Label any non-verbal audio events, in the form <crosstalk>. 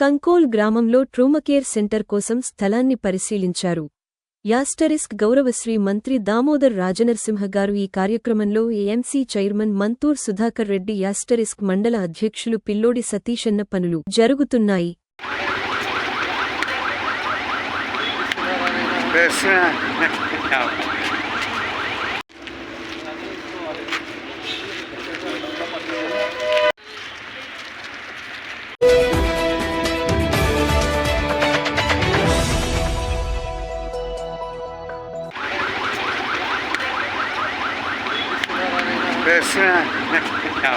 కంకోల్ గ్రామంలో ట్రూమకేర్ సెంటర్ కోసం స్థలాన్ని పరిశీలించారు. యాస్టరిస్క్ గౌరవశ్రీ మంత్రి దామోదర్ రాజనరసింహ గారు ఈ కార్యక్రమంలో AMC chairman Manthur Sudhakar Reddy asterisk మండల అధ్యక్షులు పిల్లోడి సతీషన్న పనులు జరుగుతున్నాయి. Yes. <laughs> 是啊你看这家